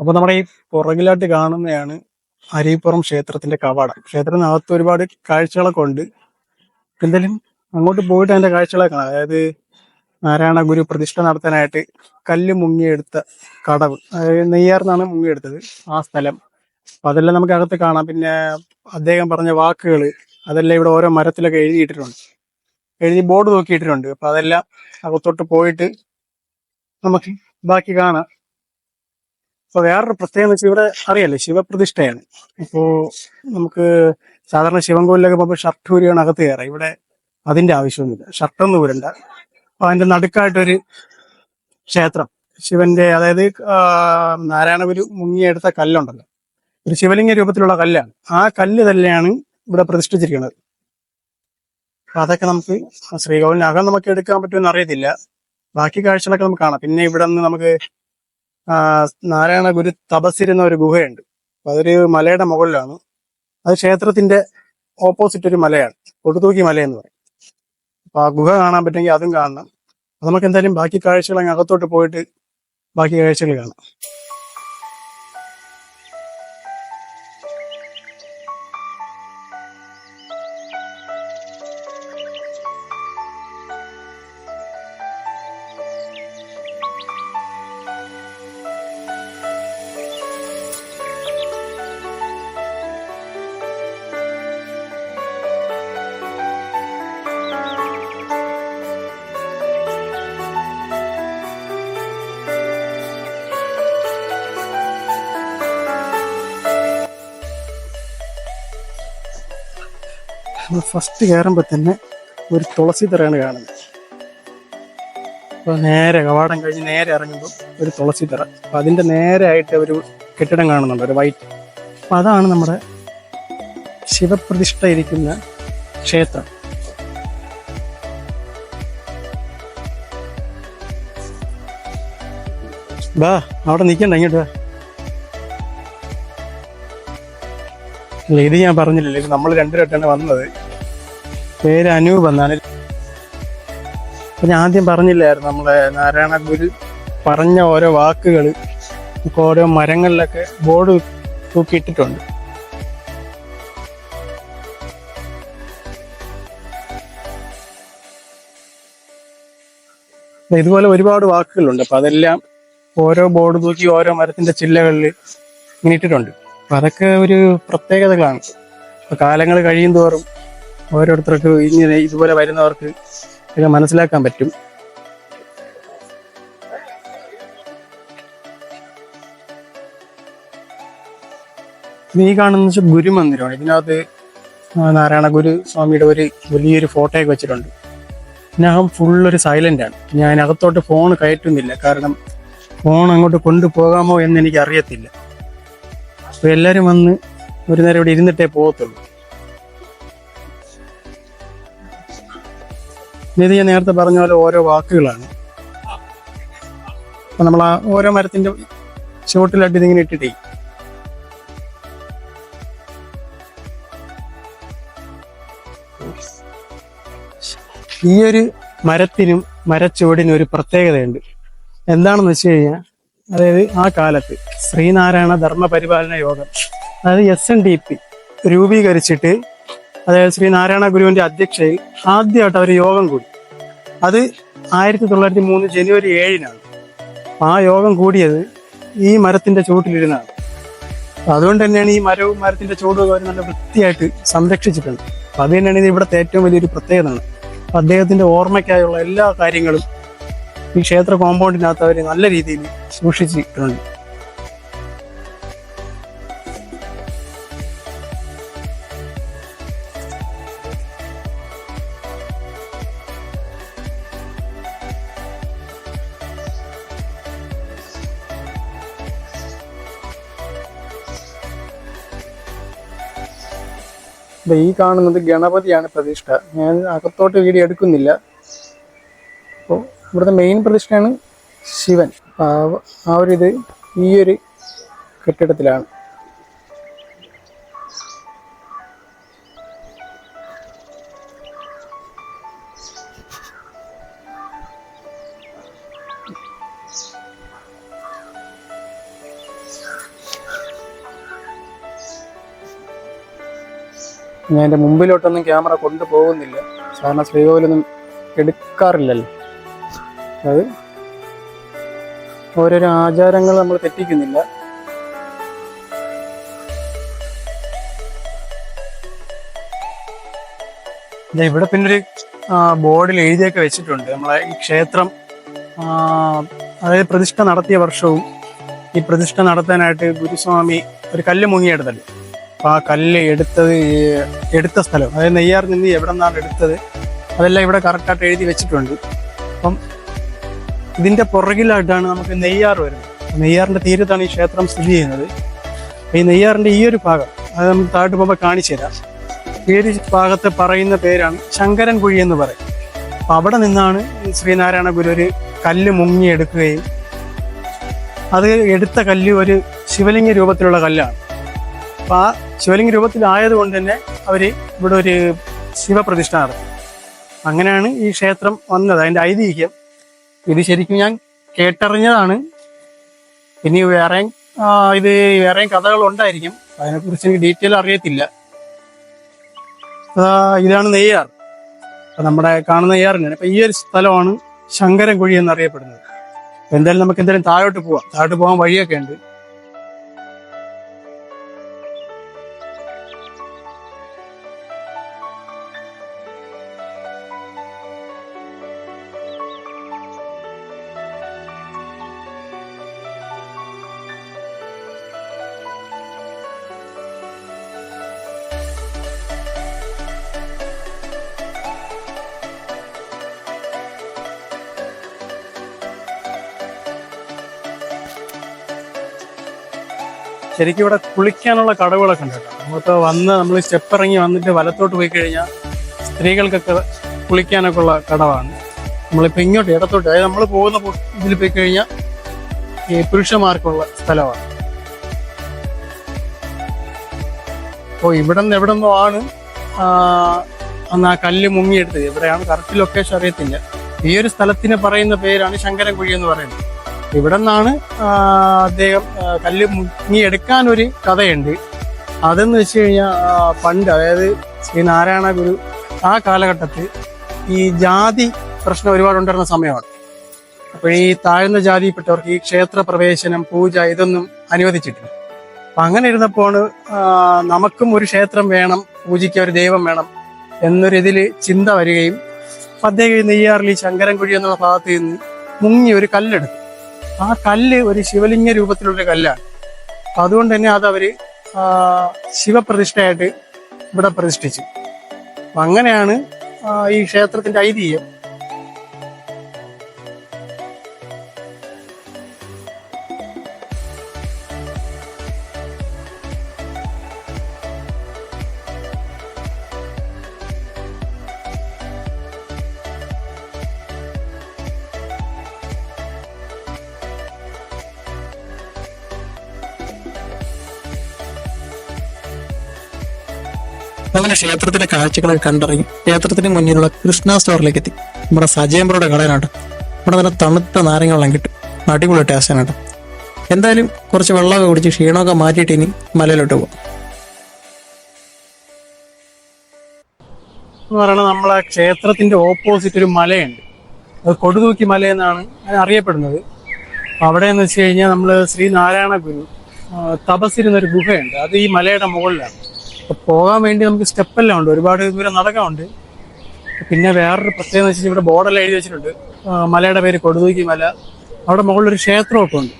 അപ്പൊ നമ്മുടെ ഈ പുറകിലായിട്ട് കാണുന്നതാണ് അരിപ്പുറം ക്ഷേത്രത്തിന്റെ കവാടം. ക്ഷേത്രത്തിനകത്ത് ഒരുപാട് കാഴ്ചകളൊക്കെ ഉണ്ട്. എന്തായാലും അങ്ങോട്ട് പോയിട്ട് അതിന്റെ കാഴ്ചകളൊക്കെ കാണാം. അതായത് നാരായണ ഗുരു പ്രതിഷ്ഠ നടത്താനായിട്ട് കല്ല് മുങ്ങിയെടുത്ത കടവ്. അതായത് നെയ്യാർന്നാണ് മുങ്ങിയെടുത്തത് ആ സ്ഥലം. അപ്പൊ അതെല്ലാം നമുക്ക് അകത്ത് കാണാം. പിന്നെ അദ്ദേഹം പറഞ്ഞ വാക്കുകൾ അതെല്ലാം ഇവിടെ ഓരോ മരത്തിലൊക്കെ എഴുതിയിട്ടിട്ടുണ്ട്. എഴുതി ബോർഡ് നോക്കിയിട്ടിട്ടുണ്ട്. അപ്പൊ അതെല്ലാം അകത്തോട്ട് പോയിട്ട് നമുക്ക് ബാക്കി കാണാം. അപ്പൊ വേറൊരു പ്രത്യേകത വെച്ചാൽ ഇവിടെ അറിയാലോ ശിവപ്രതിഷ്ഠയാണ്. ഇപ്പോ നമുക്ക് സാധാരണ ശിവൻകോവിലൊക്കെ പോകുമ്പോൾ ഷർട്ട് ഊരിയാണ് അകത്ത് കയറാം. ഇവിടെ അതിന്റെ ആവശ്യമൊന്നുമില്ല. ഷർട്ടൊന്നും ഊരണ്ട. അപ്പൊ അതിന്റെ നടുക്കായിട്ടൊരു ക്ഷേത്രം. ശിവന്റെ അതായത് നാരായണഗുരു മുങ്ങിയെടുത്ത കല്ലുണ്ടല്ലോ. ഒരു ശിവലിംഗ രൂപത്തിലുള്ള കല്ലാണ്. ആ കല്ല് തന്നെയാണ് ഇവിടെ പ്രതിഷ്ഠിച്ചിരിക്കുന്നത്. അതൊക്കെ നമുക്ക് ശ്രീകോവിലിനകം നമുക്ക് എടുക്കാൻ പറ്റുമെന്ന് അറിയത്തില്ല. ബാക്കി കാഴ്ചകളൊക്കെ നമുക്ക് കാണാം. പിന്നെ ഇവിടെ നിന്ന് നമുക്ക് നാരായണ ഗുരു തപസ്സിരുന്ന ഒരു ഗുഹയുണ്ട്. അപ്പൊ അതൊരു മലയുടെ മുകളിലാണ്. അത് ക്ഷേത്രത്തിന്റെ ഓപ്പോസിറ്റ് ഒരു മലയാണ്. കൊടുത്തൂക്കി മല എന്ന് പറയും. അപ്പൊ ആ ഗുഹ കാണാൻ പറ്റുമെങ്കിൽ അതും കാണണം. നമുക്ക് എന്തായാലും ബാക്കി കാഴ്ചകൾ അങ്ങ് അകത്തോട്ട് പോയിട്ട് ബാക്കി കാഴ്ചകൾ കാണാം. ഫസ്റ്റ് കയറുമ്പോൾ തന്നെ ഒരു തുളസി തറയാണ് കാണുന്നത്. അപ്പോൾ നേരെ കവാടം കഴിഞ്ഞ് നേരെ ഇറങ്ങുമ്പോൾ ഒരു തുളസി തറ. അപ്പം അതിന്റെ നേരെ ആയിട്ട് ഒരു കെട്ടിടം കാണുന്നുണ്ട് ഒരു വൈറ്റ്. അപ്പം അതാണ് നമ്മുടെ ശിവപ്രതിഷ്ഠ ഇരിക്കുന്ന ക്ഷേത്രം. ബാ അവിടെ നിൽക്കണ്ട ഇങ്ങോട്ട് വാ. ഇല്ല ഇത് ഞാൻ പറഞ്ഞില്ലല്ലോ ഇത് നമ്മൾ രണ്ടുപേരായിട്ടാണ് വന്നത്. പേര് അനൂപ് എന്നാണ്. ഞാൻ ആദ്യം പറഞ്ഞില്ലായിരുന്നു നമ്മളെ നാരായണ ഗുരു പറഞ്ഞ ഓരോ വാക്കുകൾ ഇപ്പോൾ ഓരോ മരങ്ങളിലൊക്കെ ബോർഡ് തൂക്കിയിട്ടിട്ടുണ്ട്. ഇതുപോലെ ഒരുപാട് വാക്കുകളുണ്ട്. അപ്പൊ അതെല്ലാം ഓരോ ബോർഡ് തൂക്കി ഓരോ മരത്തിന്റെ ചില്ലകളിൽ ഇങ്ങനെ ഇട്ടിട്ടുണ്ട്. അപ്പൊ അതൊക്കെ ഒരു പ്രത്യേകതകളാണ്. ഇപ്പൊ കാലങ്ങൾ കഴിയും തോറും ഓരോരുത്തർക്ക് ഇങ്ങനെ ഇതുപോലെ വരുന്നവർക്ക് ഇത് മനസ്സിലാക്കാൻ പറ്റും. നീ കാണുന്ന ഗുരുമന്ദിരമാണ്. ഇതിനകത്ത് നാരായണ ഗുരു സ്വാമിയുടെ ഒരു വലിയൊരു ഫോട്ടോയൊക്കെ വെച്ചിട്ടുണ്ട്. ഇതിനകം സൈലന്റ് ആണ്. ഞാൻ അകത്തോട്ട് ഫോൺ കയറ്റുന്നില്ല. കാരണം ഫോൺ അങ്ങോട്ട് കൊണ്ടുപോകാമോ എന്ന് എനിക്ക് അറിയത്തില്ല അപ്പൊ എല്ലാരും വന്ന് ഒരു നേരം ഇവിടെ ഇരുന്നിട്ടേ പോകത്തുള്ളൂ. ഇത് ഞാൻ നേരത്തെ പറഞ്ഞ പോലെ ഓരോ വാക്കുകളാണ്. അപ്പം നമ്മൾ ആ ഓരോ മരത്തിന്റെ ചുവട്ടിലായിട്ട് ഇതിങ്ങനെ ഇട്ടിട്ടേ. ഈ ഒരു മരത്തിനും മരച്ചുവടിനും ഒരു പ്രത്യേകതയുണ്ട്. എന്താണെന്ന് വെച്ച് കഴിഞ്ഞാൽ അതായത് ആ കാലത്ത് ശ്രീനാരായണ ധർമ്മ പരിപാലന യോഗം അതായത് എസ് എൻ ഡി പി രൂപീകരിച്ചിട്ട് അതായത് ശ്രീനാരായണ ഗുരുവിന്റെ അധ്യക്ഷയിൽ ആദ്യമായിട്ട് അവർ യോഗം കൂടി. അത് ആയിരത്തി തൊള്ളായിരത്തി മൂന്ന് ജനുവരി ഏഴിനാണ്. ആ യോഗം കൂടിയത് ഈ മരത്തിന്റെ ചുവട്ടിലിരുന്നാണ്. അതുകൊണ്ട് തന്നെയാണ് ഈ മരവും മരത്തിന്റെ ചുവടും അവർ നല്ല വൃത്തിയായിട്ട് സംരക്ഷിച്ചിട്ടുണ്ട്. അത് തന്നെയാണ് ഇത് ഇവിടുത്തെ ഏറ്റവും വലിയൊരു പ്രത്യേകതയാണ്. അദ്ദേഹത്തിന്റെ ഓർമ്മയ്ക്കായുള്ള എല്ലാ കാര്യങ്ങളും ഈ ക്ഷേത്ര കോമ്പൗണ്ടിനകത്ത് അവർ നല്ല രീതിയിൽ സൂക്ഷിച്ചിട്ടുണ്ട് ഈ കാണുന്നത് ഗണപതിയാണ് പ്രതിഷ്ഠ. ഞാൻ അകത്തോട്ട് വീഡിയോ എടുക്കുന്നില്ല. അപ്പോൾ ഇവിടുത്തെ മെയിൻ പ്രതിഷ്ഠയാണ് ശിവൻ. ആ ഒരു ഇത് ഈയൊരു കെട്ടിടത്തിലാണ്. ഞാൻ എന്റെ മുമ്പിലോട്ടൊന്നും ക്യാമറ കൊണ്ടുപോകുന്നില്ല. സാധാരണ ശ്രീകോവിലൊന്നും എടുക്കാറില്ലല്ലോ. അത് ഓരോരോ ആചാരങ്ങൾ നമ്മൾ തെറ്റിക്കുന്നില്ല. ഇവിടെ പിന്നെ ഒരു ബോർഡിൽ എഴുതിയൊക്കെ വെച്ചിട്ടുണ്ട്. നമ്മളെ ഈ ക്ഷേത്രം അതായത് പ്രതിഷ്ഠ നടത്തിയ വർഷവും ഈ പ്രതിഷ്ഠ നടത്താനായിട്ട് ഗുരുസ്വാമി ഒരു കല്ല് മുങ്ങിയെടുത്തല്ലേ അപ്പം ആ കല്ല് എടുത്തത് എടുത്ത സ്ഥലം അതായത് നെയ്യാർ നിന്ന് എവിടെ നിന്നാണ് എടുത്തത് അതെല്ലാം ഇവിടെ കറക്റ്റായിട്ട് എഴുതി വെച്ചിട്ടുണ്ട്. അപ്പം ഇതിന്റെ പുറകിലായിട്ടാണ് നമുക്ക് നെയ്യാർ വരുന്നത്. നെയ്യാറിന്റെ തീരത്താണ് ഈ ക്ഷേത്രം സ്ഥിതി ചെയ്യുന്നത്. ഈ നെയ്യാറിന്റെ ഈ ഒരു ഭാഗം അത് നമുക്ക് താഴോട്ട് പോകുമ്പോൾ കാണിച്ചു തരാം. ഈ ഒരു ഭാഗത്ത് പറയുന്ന പേരാണ് ശങ്കരൻ കുഴി എന്ന് പറയും. അപ്പൊ അവിടെ നിന്നാണ് ശ്രീനാരായണ ഗുരു ഒരു കല്ല് മുങ്ങിയെടുക്കുകയും അത് എടുത്ത കല്ല് ഒരു ശിവലിംഗ രൂപത്തിലുള്ള കല്ലാണ്. അപ്പൊ ആ ശിവലിംഗ രൂപത്തിലായതുകൊണ്ട് തന്നെ അവർ ഇവിടെ ഒരു ശിവപ്രതിഷ്ഠ നടത്തി. അങ്ങനെയാണ് ഈ ക്ഷേത്രം വന്നത് അതിന്റെ ഐതിഹ്യം. ഇത് ശരിക്കും ഞാൻ കേട്ടറിഞ്ഞതാണ്. ഇനി വേറെ ഇത് വേറെയും കഥകൾ ഉണ്ടായിരിക്കും അതിനെക്കുറിച്ച് എനിക്ക് ഡീറ്റെയിൽ അറിയത്തില്ല. ഇതാണ് നെയ്യാർ. നമ്മുടെ കാണുന്ന നെയ്യാറിനാണ് അപ്പൊ ഈ ഒരു സ്ഥലമാണ് ശങ്കരൻകുഴി എന്നറിയപ്പെടുന്നത്. എന്തായാലും നമുക്ക് എന്തായാലും താഴോട്ട് പോവാം. താഴോട്ട് പോകാൻ വഴിയൊക്കെ ഉണ്ട്. ശരിക്കും ഇവിടെ കുളിക്കാനുള്ള കടവുകളൊക്കെ ഉണ്ട് കേട്ടോ. നമ്മളിപ്പോൾ വന്ന് നമ്മൾ സ്റ്റെപ്പ് ഇറങ്ങി വന്നിട്ട് വലത്തോട്ട് പോയി കഴിഞ്ഞാൽ സ്ത്രീകൾക്കൊക്കെ കുളിക്കാനൊക്കെ ഉള്ള കടവാണ്. നമ്മളിപ്പോൾ ഇങ്ങോട്ട് ഇടത്തോട്ട് അതായത് നമ്മൾ പോകുന്ന ഇതിൽ പോയി കഴിഞ്ഞാൽ ഈ പുരുഷന്മാർക്കുള്ള സ്ഥലമാണ്. അപ്പോൾ ഇവിടെ നിന്ന് എവിടെ നിന്നോ ആണ് അന്ന് ആ കല്ല് മുങ്ങിയെടുത്തത്. ഇവിടെയാണ് കറക്റ്റ് ലൊക്കേഷൻ അറിയത്തില്ല. ഈ ഒരു സ്ഥലത്തിന് പറയുന്ന പേരാണ് ശങ്കരൻകുഴി എന്ന് പറയുന്നത്. ഇവിടെ നിന്നാണ് അദ്ദേഹം കല്ല് മുങ്ങിയെടുക്കാൻ ഒരു കഥയുണ്ട്. അതെന്ന് വെച്ച് കഴിഞ്ഞാൽ പണ്ട് അതായത് ശ്രീ നാരായണ ഗുരു ആ കാലഘട്ടത്തിൽ ഈ ജാതി പ്രശ്നം ഒരുപാട് ഉണ്ടായിരുന്ന സമയമാണ്. അപ്പോൾ ഈ താഴ്ന്ന ജാതിയിൽപ്പെട്ടവർക്ക് ഈ ക്ഷേത്ര പ്രവേശനം പൂജ ഇതൊന്നും അനുവദിച്ചിട്ടില്ല. അപ്പൊ അങ്ങനെ ഇരുന്നപ്പോൾ നമുക്കും ഒരു ക്ഷേത്രം വേണം പൂജിക്കാൻ ഒരു ദൈവം വേണം എന്നൊരു ഇതിൽ ചിന്ത വരികയും അദ്ദേഹം നെയ്യാറിൽ ശങ്കരൻകുഴി എന്നുള്ള ഭാഗത്ത് നിന്ന് മുങ്ങി ഒരു കല്ലെടുത്തു. ആ കല്ല് ഒരു ശിവലിംഗ രൂപത്തിലുള്ള കല്ലാണ്. അപ്പൊ അതുകൊണ്ട് തന്നെ അത് അവർ ശിവപ്രതിഷ്ഠയായിട്ട് ഇവിടെ പ്രതിഷ്ഠിച്ചു. അങ്ങനെയാണ് ഈ ക്ഷേത്രത്തിന്റെ ഐതിഹ്യം. അങ്ങനെ ക്ഷേത്രത്തിലെ കാഴ്ചകളൊക്കെ കണ്ടിറങ്ങി ക്ഷേത്രത്തിന് മുന്നിലുള്ള കൃഷ്ണ സ്റ്റോറിലേക്ക് എത്തി നമ്മുടെ സജയമ്പറുടെ കടയിലാണ് അവിടെ നല്ല തണുത്ത നാരങ്ങ വെള്ളം കിട്ടും. അടിപൊളി ടേസ്റ്റാണ് കേട്ടോ. എന്തായാലും കുറച്ച് വെള്ളമൊക്കെ കുടിച്ച് ക്ഷീണമൊക്കെ മാറ്റിയിട്ട് ഇനി മലയിലോട്ട് പോകാം എന്ന് പറയുന്നത് നമ്മളെ ക്ഷേത്രത്തിന്റെ ഓപ്പോസിറ്റ് ഒരു മലയുണ്ട്. അത് കൊടുതൂക്കി മല എന്നാണ് അറിയപ്പെടുന്നത്. അവിടെ എന്ന് വെച്ച് കഴിഞ്ഞാൽ നമ്മൾ ശ്രീനാരായണ ഗുരു ആ, തപസ്സിരുന്ന ഒരു ഗുഹയുണ്ട്. അത് ഈ മലയുടെ മുകളിലാണ്. പോകാൻ വേണ്ടി നമുക്ക് സ്റ്റെപ്പെല്ലാം ഉണ്ട്. ഒരുപാട് ദൂരം നടക്കാനുണ്ട്. പിന്നെ വേറൊരു പ്രത്യേകത വെച്ചാൽ ഇവിടെ ബോർഡെല്ലാം എഴുതി വെച്ചിട്ടുണ്ട്. മലയുടെ പേര് കൊടുതൂക്കി മല. അവിടെ മുകളിലൊരു ക്ഷേത്രമൊക്കെ ഉണ്ട്.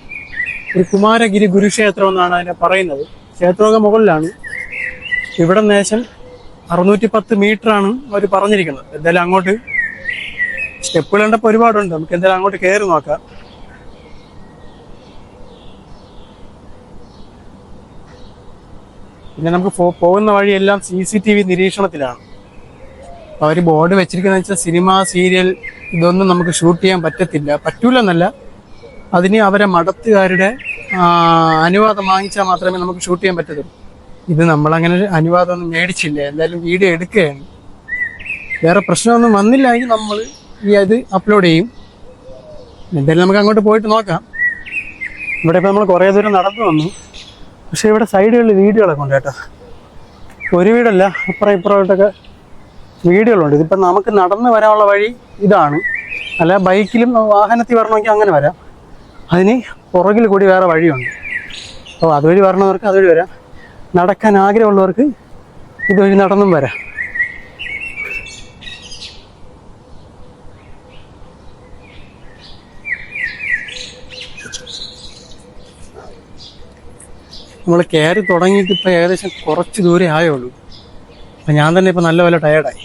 ഒരു കുമാരഗിരി ഗുരുക്ഷേത്രം എന്നാണ് അതിനെ പറയുന്നത്. ക്ഷേത്രമൊക്കെ മുകളിലാണ്. ഇവിടെ നേശം അറുന്നൂറ്റി പത്ത് മീറ്റർ ആണ് അവർ പറഞ്ഞിരിക്കുന്നത്. എന്തായാലും അങ്ങോട്ട് സ്റ്റെപ്പുകൾ കണ്ടപ്പോൾ ഒരുപാടുണ്ട്. നമുക്ക് എന്തായാലും അങ്ങോട്ട് കയറി നോക്കാം. പിന്നെ നമുക്ക് പോകുന്ന വഴിയെല്ലാം സി സി ടി വി നിരീക്ഷണത്തിലാണ് അവർ ബോർഡ് വെച്ചിരിക്കുന്ന വെച്ചാൽ സിനിമ സീരിയൽ ഇതൊന്നും നമുക്ക് ഷൂട്ട് ചെയ്യാൻ പറ്റത്തില്ല. പറ്റൂലെന്നല്ല. അതിന് അവരെ മടത്തുകാരുടെ ആ, അനുവാദം വാങ്ങിച്ചാൽ മാത്രമേ നമുക്ക് ഷൂട്ട് ചെയ്യാൻ പറ്റത്തുള്ളൂ. ഇത് നമ്മളങ്ങനെ അനുവാദം ഒന്നും മേടിച്ചില്ല. എന്തായാലും വീഡിയോ എടുക്കുകയാണ്. വേറെ പ്രശ്നമൊന്നും വന്നില്ലെങ്കിൽ നമ്മൾ ഈ അത് അപ്ലോഡ് ചെയ്യും. എന്തായാലും നമുക്ക് അങ്ങോട്ട് പോയിട്ട് നോക്കാം. ഇവിടെ ഇപ്പോൾ നമ്മൾ കുറേ ദൂരം നടന്നു വന്നു. പക്ഷെ ഇവിടെ സൈഡുകളിൽ വീടുകളൊക്കെ ഉണ്ട് കേട്ടോ. ഒരു വീടല്ല അപ്പുറം ഇപ്പുറമായിട്ടൊക്കെ വീടുകളുണ്ട്. ഇതിപ്പോൾ നമുക്ക് നടന്ന് വരാനുള്ള വഴി ഇതാണ്. അല്ല ബൈക്കിലും വാഹനത്തിൽ വരണമെങ്കിൽ അങ്ങനെ വരാം. അതിന് പുറകിൽ കൂടി വേറെ വഴിയുണ്ട്. അപ്പോൾ അതുവഴി വരണവർക്ക് അതുവഴി വരാം. നടക്കാൻ ആഗ്രഹമുള്ളവർക്ക് ഇതുവഴി നടന്നും വരാം. നമ്മൾ കയറി തുടങ്ങിയിട്ട് ഇപ്പോൾ ഏകദേശം കുറച്ച് ദൂരെ ആയുള്ളൂ. അപ്പം ഞാൻ തന്നെ ഇപ്പോൾ നല്ല പോലെ ടയേർഡായി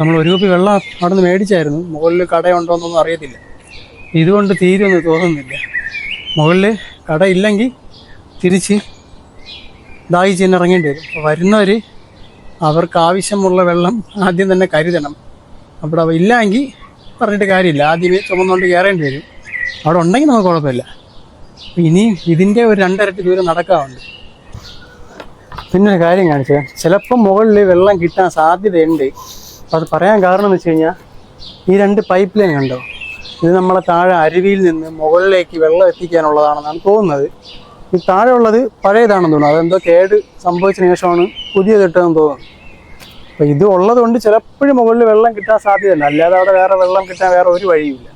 നമ്മൾ ഒരു കുപ്പി വെള്ളം അവിടെ നിന്ന് മേടിച്ചായിരുന്നു. മുകളിൽ കടയുണ്ടോ എന്നൊന്നും അറിയത്തില്ല. ഇതുകൊണ്ട് തീരുമെന്ന് തോന്നുന്നില്ല. മുകളിൽ കടയില്ലെങ്കിൽ തിരിച്ച് ഇതായി ചെന്ന് ഇറങ്ങേണ്ടി വരും. അപ്പോൾ വരുന്നവർ അവർക്ക് ആവശ്യമുള്ള വെള്ളം ആദ്യം തന്നെ കരുതണം. അവിടെ ഇല്ലെങ്കിൽ പറഞ്ഞിട്ട് കാര്യമില്ല. ആദ്യമേ ചുമന്നുകൊണ്ട് കയറേണ്ടി വരും. അവിടെ ഉണ്ടെങ്കിൽ നമുക്ക് കുഴപ്പമില്ല. ഇനിയും ഇതിന്റെ ഒരു രണ്ടരട്ടി ദൂരം നടക്കാറുണ്ട്. പിന്നെ ഒരു കാര്യം കാണിച്ചു. ചിലപ്പോൾ മുകളിൽ വെള്ളം കിട്ടാൻ സാധ്യതയുണ്ട്. അപ്പോൾ അത് പറയാൻ കാരണം എന്ന് വെച്ച് കഴിഞ്ഞാൽ ഈ രണ്ട് പൈപ്പ് ലൈൻ ഉണ്ടോ? ഇത് നമ്മളെ താഴെ അരുവിയിൽ നിന്ന് മുകളിലേക്ക് വെള്ളം എത്തിക്കാനുള്ളതാണെന്നാണ് തോന്നുന്നത്. ഈ താഴെ ഉള്ളത് പഴയതാണെന്ന് തോന്നുന്നു. അതെന്തോ കേട് സംഭവിച്ചതിന് ശേഷമാണ് പുതിയ കിട്ടുമെന്ന് തോന്നുന്നു. അപ്പോൾ ഇത് ഉള്ളതുകൊണ്ട് ചിലപ്പോഴും മുകളിൽ വെള്ളം കിട്ടാൻ സാധ്യതയുണ്ട്. അല്ലാതെ അവിടെ വേറെ വെള്ളം കിട്ടാൻ വേറെ ഒരു വഴിയുമില്ല.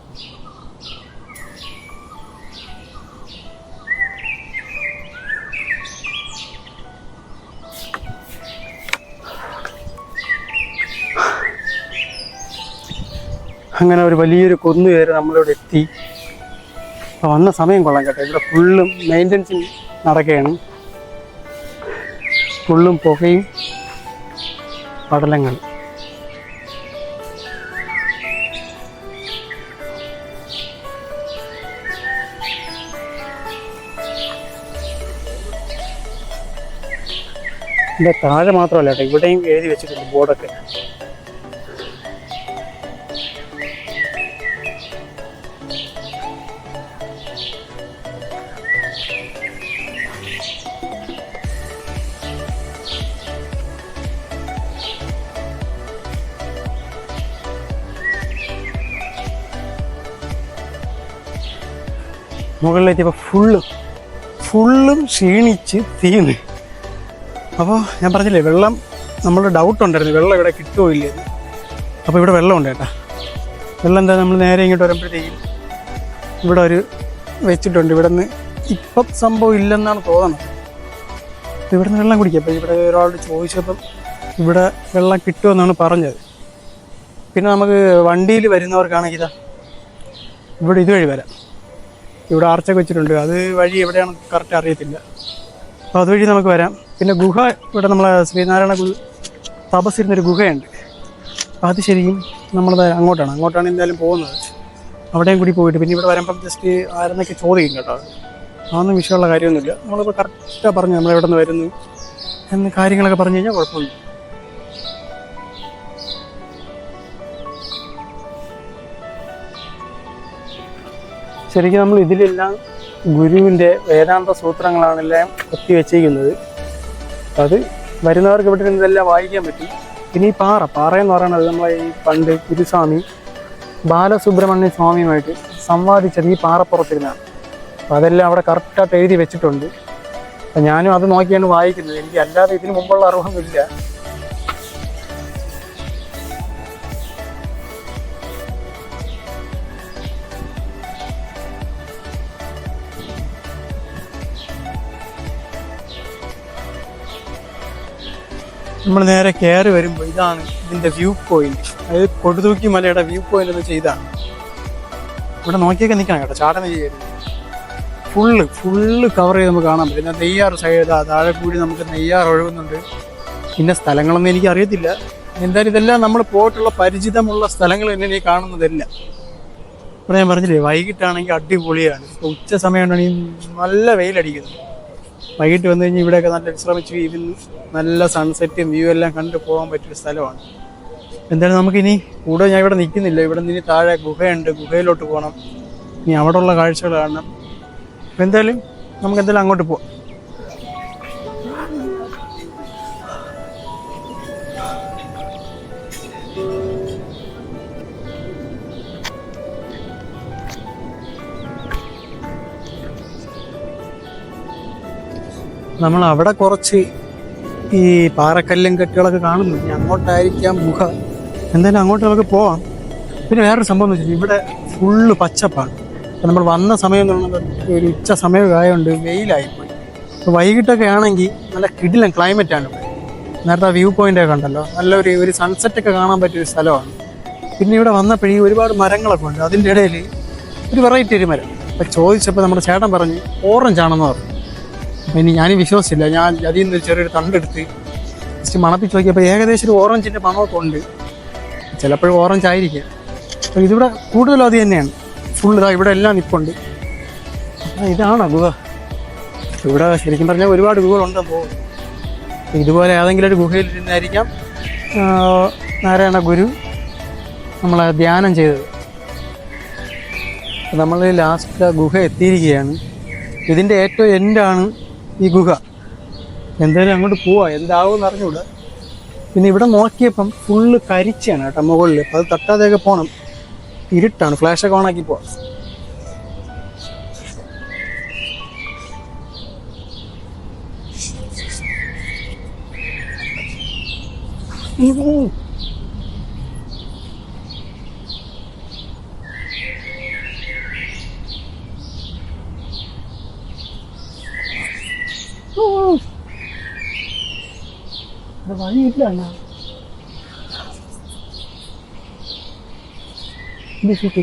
അങ്ങനെ ഒരു വലിയൊരു കൊന്നു കയറി നമ്മളിവിടെ എത്തി. അപ്പോൾ വന്ന സമയം കൊള്ളാം കേട്ടോ. ഇവിടെ ഫുള്ളും മെയിന്റനൻസ് നടക്കുകയാണ്. ഫുള്ളും പുകയും പടലങ്ങൾ എന്റെ താഴെ മാത്രമല്ല കേട്ടോ ഇവിടെയും എഴുതി വെച്ചിട്ടുണ്ട് ബോർഡൊക്കെ. മുകളിലെത്തിയപ്പോൾ ഫുള്ളും ഫുള്ളും ക്ഷീണിച്ച് തീന്ന് അപ്പോൾ ഞാൻ പറഞ്ഞില്ലേ വെള്ളം നമ്മൾ ഡൗട്ട് ഉണ്ടായിരുന്നു. വെള്ളം ഇവിടെ കിട്ടുമോ ഇല്ലേ അപ്പോൾ ഇവിടെ വെള്ളം ഉണ്ട് കേട്ടോ. വെള്ളം എന്താ നമ്മൾ നേരെ ഇങ്ങോട്ട് വരുമ്പോഴത്തേക്കും ഇവിടെ ഒരു വെച്ചിട്ടുണ്ട്. ഇവിടെ നിന്ന് ഇപ്പം സംഭവം ഇല്ലെന്നാണ് തോന്നുന്നത് അപ്പോൾ ഇവിടെ നിന്ന് വെള്ളം കുടിക്കുക അപ്പോൾ ഇവിടെ ഒരാളോട് ചോദിച്ചപ്പം ഇവിടെ വെള്ളം കിട്ടുമെന്നാണ് പറഞ്ഞത്. പിന്നെ നമുക്ക് വണ്ടിയിൽ വരുന്നവർക്കാണെങ്കിൽ ഇവിടെ ഇതുവഴി വരാം. ഇവിടെ ആർച്ചൊക്കെ വെച്ചിട്ടുണ്ട്. അത് വഴി എവിടെയാണ് കറക്റ്റ് അറിയത്തില്ല. അപ്പോൾ അതുവഴി നമുക്ക് വരാം. പിന്നെ ഗുഹ ഇവിടെ നമ്മളെ ശ്രീനാരായണ ഗുരു തപസ്സിരുന്നൊരു ഗുഹയുണ്ട്. അത് ശരിക്കും നമ്മളത് അങ്ങോട്ടാണ്. അങ്ങോട്ടാണ് എന്തായാലും പോകുന്നത്. അവിടെയും കൂടി പോയിട്ട് പിന്നെ ഇവിടെ വരുമ്പം ജസ്റ്റ് ആരെന്നൊക്കെ ചോദിക്കും കേട്ടോ. അത് അതൊന്നും വിഷയമുള്ള കാര്യമൊന്നുമില്ല. നമ്മളിപ്പോൾ കറക്റ്റാണ് പറഞ്ഞു നമ്മൾ എവിടെ നിന്ന് വരുന്നു എന്ന് കാര്യങ്ങളൊക്കെ പറഞ്ഞു കഴിഞ്ഞാൽ കുഴപ്പമില്ല ശരിക്കും നമ്മൾ ഇതിലെല്ലാം ഗുരുവിന്റെ വേദാന്ത സൂത്രങ്ങളാണെല്ലാം കൊത്തി വെച്ചിരിക്കുന്നത് അത് വരുന്നവർക്ക് ഇവിടെ ഇതെല്ലാം വായിക്കാൻ പറ്റും. പിന്നെ ഈ പാറ പാറ എന്ന് പറയുന്നത് നമ്മളെ ഈ പണ്ട് ഗുരുസ്വാമി ബാലസുബ്രഹ്മണ്യ സ്വാമിയുമായിട്ട് സംവാദിച്ചത് ഈ പാറപ്പുറത്തിരുന്നാണ്. അപ്പം അതെല്ലാം അവിടെ കറക്റ്റായിട്ട് എഴുതി വെച്ചിട്ടുണ്ട്. അപ്പം ഞാനും അത് നോക്കിയാണ് വായിക്കുന്നത്. എനിക്ക് അല്ലാതെ ഇതിന് മുമ്പുള്ള അറിവൊന്നുമില്ല നമ്മൾ നേരെ കയറി വരുമ്പോൾ ഇതാണ് ഇതിന്റെ വ്യൂ പോയിന്റ് അതായത് കൊടുതൂക്കി മലയുടെ വ്യൂ പോയിന്റ് എന്ന് ചെയ്താണ് ഇവിടെ നോക്കിയൊക്കെ നിൽക്കണം കേട്ടോ ചാടന ചെയ്യരുത്. ഫുള്ള് ഫുള്ള് കവർ ചെയ്ത് നമുക്ക് കാണാൻ പറ്റും. നെയ്യാർ സൈഡ് താഴെ കൂടി നമുക്ക് നെയ്യാർ ഒഴുകുന്നുണ്ട്. പിന്നെ സ്ഥലങ്ങളൊന്നും എനിക്ക് അറിയത്തില്ല. എന്തായാലും ഇതെല്ലാം നമ്മൾ പോയിട്ടുള്ള പരിചിതമുള്ള സ്ഥലങ്ങൾ തന്നെ നീ കാണുന്നതല്ല. ഇവിടെ ഞാൻ പറഞ്ഞില്ലേ വൈകിട്ടാണെങ്കിൽ അടിപൊളിയാണ്. ഉച്ച സമയമാണെങ്കിൽ നല്ല വെയിലടിക്കുന്നു. വൈകിട്ട് വന്നു കഴിഞ്ഞാൽ ഇവിടെയൊക്കെ നല്ല വിശ്രമിച്ച് ഇതിൽ നല്ല സൺസെറ്റും വ്യൂ എല്ലാം കണ്ടു പോകാൻ പറ്റിയൊരു സ്ഥലമാണ്. എന്തായാലും നമുക്കിനി കൂടുതൽ ഞാൻ ഇവിടെ നിൽക്കുന്നില്ല. ഇവിടെ നിന്ന് താഴെ ഗുഹയുണ്ട്. ഗുഹയിലോട്ട് പോകണം. ഇനി അവിടെയുള്ള കാഴ്ചകൾ കാണണം. എന്തായാലും നമുക്ക് എന്തായാലും അങ്ങോട്ട് പോവാം. നമ്മൾ അവിടെ കുറച്ച് ഈ പാറക്കല്ലും കെട്ടുകളൊക്കെ കാണുന്നു ഇനി അങ്ങോട്ടായിരിക്കാം മുഖ എന്തായാലും അങ്ങോട്ട് നമുക്ക് പോവാം. പിന്നെ വേറൊരു സംഭവം എന്ന് ഇവിടെ ഫുള്ള് പച്ചപ്പാണ്. നമ്മൾ വന്ന സമയം എന്ന് പറയുന്നത് ഒരു ഉച്ച സമയമൊക്കെ ആയതുകൊണ്ട് വെയിലായിപ്പോയി. അപ്പോൾ വൈകിട്ടൊക്കെ ആണെങ്കിൽ നല്ല കിടിലൻ ക്ലൈമറ്റാണ് ഇവിടെ. നേരത്തെ വ്യൂ പോയിന്റ് ഒക്കെ ഉണ്ടല്ലോ നല്ലൊരു ഒരു സൺസെറ്റ് ഒക്കെ കാണാൻ പറ്റിയ ഒരു സ്ഥലമാണ്. പിന്നെ ഇവിടെ വന്നപ്പോഴേ ഒരുപാട് മരങ്ങളൊക്കെ ഉണ്ട്. അതിന്റെ ഇടയിൽ ഒരു വെറൈറ്റി ഒരു മരം. അപ്പോൾ ചോദിച്ചപ്പോൾ നമ്മുടെ ചേട്ടൻ പറഞ്ഞ് ഓറഞ്ച് ആണെന്ന് പറഞ്ഞു. ഇനി ഞാൻ വിശ്വസിച്ചില്ല. ഞാൻ അതിൽ നിന്ന് ചെറിയൊരു തണ്ടെടുത്ത് ജസ്റ്റ് മണപ്പിച്ച് നോക്കിയപ്പോൾ ഏകദേശം ഒരു ഓറഞ്ചിന്റെ മണമൊക്കെ ഉണ്ട്. ചിലപ്പോഴും ഓറഞ്ച് ആയിരിക്കാം. അപ്പോൾ ഇതിവിടെ കൂടുതലും അത് തന്നെയാണ്. ഫുൾ ഇതാ ഇവിടെ എല്ലാം നിൽപ്പുണ്ട് ഇതാണ് ഗുഹ. ഇവിടെ ശരിക്കും പറഞ്ഞാൽ ഒരുപാട് ഗുഹകളുണ്ട് അപ്പോൾ ഇതുപോലെ ഏതെങ്കിലും ഒരു ഗുഹയിൽ ഇരുന്നായിരിക്കാം. നാരായണ ഗുരു നമ്മളെ ധ്യാനം ചെയ്തത്. നമ്മൾ ലാസ്റ്റ് ഗുഹ എത്തിയിരിക്കുകയാണ്. ഇതിന്റെ ഏറ്റവും എൻഡാണ് ഈ ഗുഹ. എന്തായാലും അങ്ങോട്ട് പോവാ. എന്താവും അറിഞ്ഞൂടെ പിന്നെ ഇവിടെ നോക്കിയപ്പം ഫുള്ള് കരിച്ചാണ് കേട്ടോ മുകളിൽ അപ്പം അത് തട്ടാതെയൊക്കെ പോകണം ഇരുട്ടാണ്. ഫ്ലാഷൊക്കെ ഓണാക്കി പോവാം. ഉം.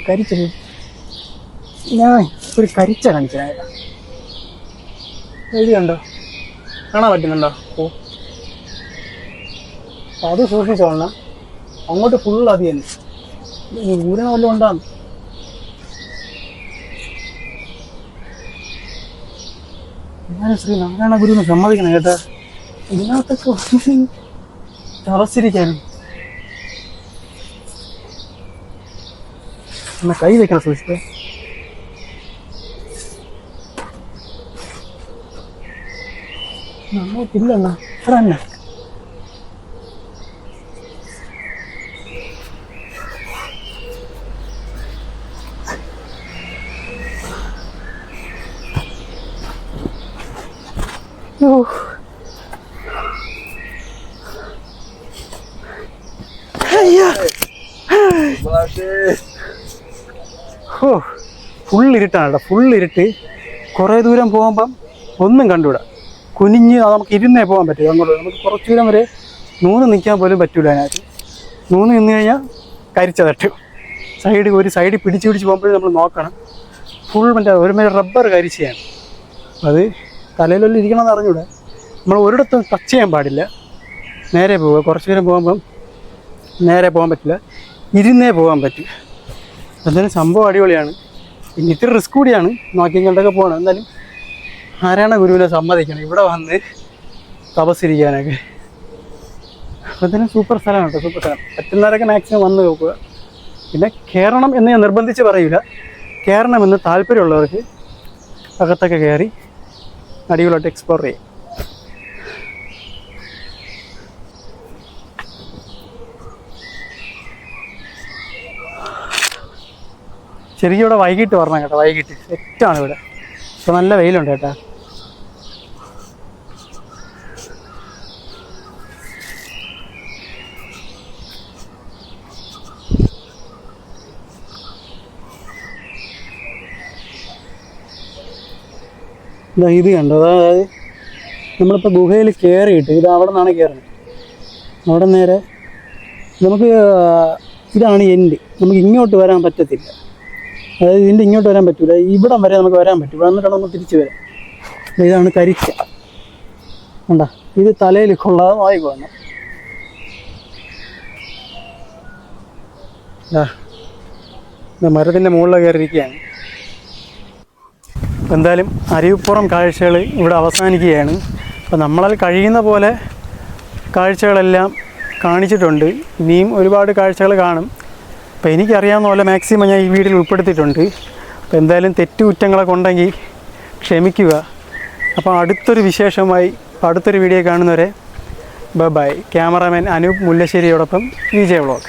കരിച്ചത് ഞാൻ ഒരു കരിച്ച കാണിച്ചതാ എഴുതി കണ്ടോ കാണാൻ പറ്റുന്നുണ്ടോ? ഓ. അത് സൂക്ഷിച്ചോളണം. അങ്ങോട്ട് ഫുൾ അത് തന്നെ. ഊരണ വല്ലതും ഉണ്ടാകും ശ്രീ നാരായണ ഗുരുവിനെ സമ്മതിക്കണം കേട്ടാ. ഇതിനകത്തൊക്കെ തറച്ചിരിക്കാനും എന്നാ കൈ വെക്കണം സൂക്ഷിച്ചേ നമ്മക്കില്ലണ്ണ അത്ര തന്നെ ഓ ഓ ഫുൾ ഇരുട്ടാണ് കേട്ടോ ഫുൾ ഇരുട്ട് കുറേ ദൂരം പോകുമ്പം ഒന്നും കണ്ടുവിടാം കുനിഞ്ഞ് നമുക്ക് ഇരുന്നേ പോകാൻ പറ്റും. അങ്ങോട്ട് നമുക്ക് കുറച്ച് ദൂരം വരെ നൂന്ന് നിൽക്കാൻ പോലും പറ്റൂല അതിനകത്ത്. നൂന്ന് നിന്ന് കഴിഞ്ഞാൽ കരിച്ച തട്ടും. സൈഡ് ഒരു സൈഡിൽ പിടിച്ച് പിടിച്ച് പോകുമ്പോഴും നമ്മൾ നോക്കണം. ഫുൾ മറ്റേ ഒരു മറ്റേ റബ്ബർ കരിച്ചയാണ്. അത് തലയിലൊന്നും ഇരിക്കണമെന്ന് അറിഞ്ഞൂടെ. നമ്മൾ ഒരിടത്തും ടച്ച് ചെയ്യാൻ പാടില്ല. നേരെ പോവുക. കുറച്ച് ദൂരം പോകുമ്പം നേരെ പോകാൻ പറ്റില്ല. ഇരുന്നേ പോകാൻ പറ്റും. എന്തായാലും സംഭവം അടിപൊളിയാണ്. പിന്നെ ഇത്തിരി റിസ്ക് കൂടിയാണ്. നോക്കിയും കണ്ടൊക്കെ പോകണം എന്തായാലും ആരാണ് ഗുരുവിനെ സമ്മതിക്കണം. ഇവിടെ വന്ന് തപസ്സിരിക്കാനൊക്കെ. അപ്പോൾ എന്തായാലും സൂപ്പർ സ്ഥലമാണ് കേട്ടോ സൂപ്പർ സ്ഥലം. പറ്റുന്നവരൊക്കെ മാക്സിമം വന്ന് നോക്കുക. പിന്നെ കയറണം എന്ന് ഞാൻ നിർബന്ധിച്ച് പറയില്ല കയറണമെന്ന് താല്പര്യമുള്ളവർക്ക് അകത്തൊക്കെ കയറി അടിപൊളിയായിട്ട് എക്സ്പ്ലോർ ചെയ്യും. ശരിക്കും ഇവിടെ വൈകിട്ട് വരണം കേട്ടോ വൈകിട്ട്. സെറ്റാണ് ഇവിടെ. ഇപ്പോൾ നല്ല വെയിലുണ്ട് കേട്ടോ. ഇതാ ഇത് കണ്ടോ? അതായത് നമ്മളിപ്പോൾ ഗുഹയിൽ കയറിയിട്ട് ഇത് അവിടെ നിന്നാണ് കയറുന്നത് അവിടെ നേരെ നമുക്ക് ഇതാണ് എൻഡ് നമുക്ക് ഇങ്ങോട്ട് വരാൻ പറ്റത്തില്ല. അതായത് ഇതിന്റെ ഇങ്ങോട്ട് വരാൻ പറ്റൂല. ഇവിടം വരെ നമുക്ക് വരാൻ പറ്റും. ഇവിടെ വന്നിട്ടാണ് തിരിച്ച് വരാം. ഇതാണ് കരിച്ച. കണ്ട? ഇത് തലയിൽ കൊള്ളാതെ പോകണം മരത്തിന്റെ മുകളിൽ കയറിയിരിക്കുകയാണ്. അപ്പം എന്തായാലും അരിവിപ്പുറം കാഴ്ചകൾ ഇവിടെ അവസാനിക്കുകയാണ്. അപ്പോൾ നമ്മളാൽ കഴിയുന്ന പോലെ കാഴ്ചകളെല്ലാം കാണിച്ചിട്ടുണ്ട്. ഇനിയും ഒരുപാട് കാഴ്ചകൾ കാണും. അപ്പോൾ എനിക്കറിയാവുന്ന പോലെ മാക്സിമം ഞാൻ ഈ വീഡിയോയിൽ ഉൾപ്പെടുത്തിയിട്ടുണ്ട്. അപ്പോൾ എന്തായാലും തെറ്റുകുറ്റങ്ങളൊക്കെ ഉണ്ടെങ്കിൽ ക്ഷമിക്കുക. അപ്പോൾ അടുത്തൊരു വിശേഷമായി അടുത്തൊരു വീഡിയോ കാണുന്നവരെ ബൈ ക്യാമറാമാൻ അനൂപ് മുല്ലശ്ശേരിയോടൊപ്പം വിജയ വ്ളോഗ്.